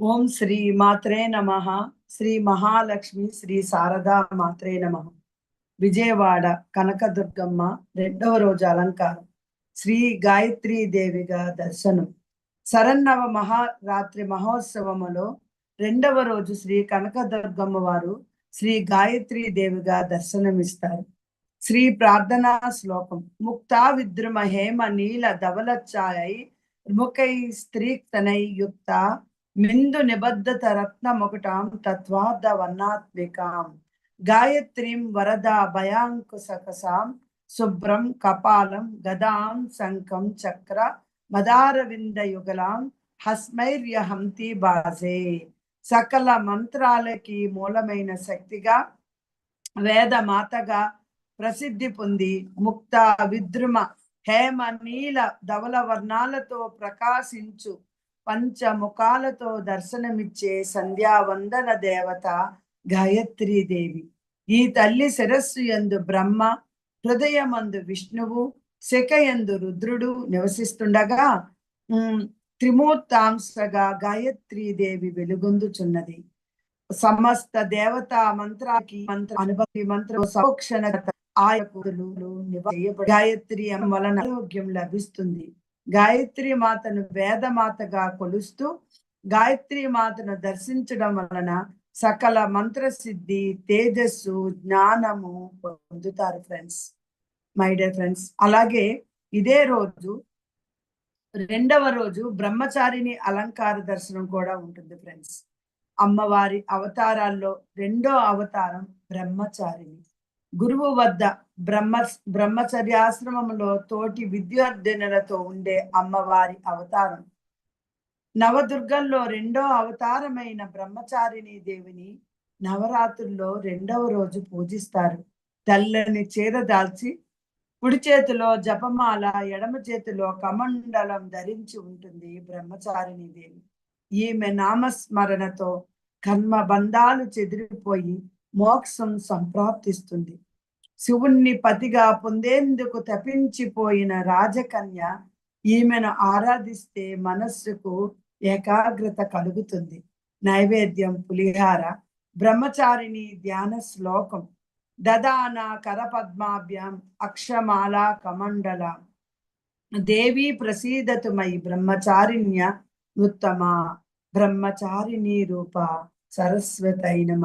ఓం శ్రీ మాత్రే నమ. శ్రీ మహాలక్ష్మి శ్రీ శారదా మాత్రే నమ. విజయవాడ కనకదుర్గమ్మ రెండవ రోజు అలంకారం. శ్రీ గాయత్రీ దేవిగా దర్శనం. శరన్నవ మహారాత్రి మహోత్సవములో రెండవ రోజు శ్రీ కనకదుర్గమ్మ వారు శ్రీ గాయత్రీ దేవిగా దర్శనమిస్తారు. శ్రీ ప్రార్థనా శ్లోకం. ముక్తా విద్రుమ హేమ నీల ధవలచ్చాయై ముఖై స్త్రీక్తనై యుక్త మిందు నిబద్ధత రత్నముకుటాం తత్వార్థ వర్ణాత్మికాం గాయత్రీం వరద భయాంకుశకసాం శుభ్రం కపాలం గదాం శంఖం చక్ర మదారవింద యుగలాం హస్మైర్యహంతి బాజే సకల మంత్రాలకి మూలమైన శక్తిగా వేద మాతగా ప్రసిద్ధి పొంది ముక్త విద్రుమ హేమ నీల ధవల వర్ణాలతో ప్రకాశించు పంచముఖాలతో దర్శనమిచ్చే సంధ్యావందన దేవత దేవి. ఈ తల్లి శిరస్సు ఎందు బ్రహ్మ హృదయమందు విష్ణువు శకయందు రుద్రుడు నివసిస్తుండగా త్రిమూర్తాంశగా దేవి వెలుగొందుచున్నది. సమస్త దేవతా మంత్రాకి మంత్ర అనుభవి మంత్ర సౌక్షణ ఆయకులు గాయత్రి వలన ఆరోగ్యం లభిస్తుంది. గాయత్రి మాతను వేదమాతగా కొలుస్తూ గాయత్రి మాతను దర్శించడం వలన సకల మంత్రసిద్ధి తేజస్సు జ్ఞానము పొందుతారు ఫ్రెండ్స్ మై డియర్ ఫ్రెండ్స్. అలాగే ఇదే రోజు రెండవ రోజు బ్రహ్మచారిని అలంకార దర్శనం కూడా ఉంటుంది ఫ్రెండ్స్. అమ్మవారి అవతారాల్లో రెండో అవతారం బ్రహ్మచారిని గురువు వద్ద బ్రహ్మ బ్రహ్మచర్యాశ్రమంలో తోటి విద్యార్థినులతో ఉండే అమ్మవారి అవతారం. నవదుర్గంలో రెండో అవతారమైన బ్రహ్మచారిణి దేవిని నవరాత్రుల్లో రెండవ రోజు పూజిస్తారు. తెల్లని చీర దాల్చి కుడి చేతిలో జపమాల ఎడమ చేతిలో కమండలం ధరించి ఉంటుంది బ్రహ్మచారిణి దేవి. ఈమె నామస్మరణతో కర్మ బంధాలు చెదిరిపోయి మోక్షం సంప్రాప్తిస్తుంది. శివుణ్ణి పతిగా పొందేందుకు తపించిపోయిన రాజకన్య ఈమెను ఆరాధిస్తే మనస్సుకు ఏకాగ్రత కలుగుతుంది. నైవేద్యం పులిహార బ్రహ్మచారిణి ధ్యాన శ్లోకం దదాన కరపద్మాభ్యాం అక్షమాల కమండల. దేవి ప్రసీదతుమై బ్రహ్మచారిణ్య ఉత్తమ బ్రహ్మచారిణి రూప సరస్వతై నమ.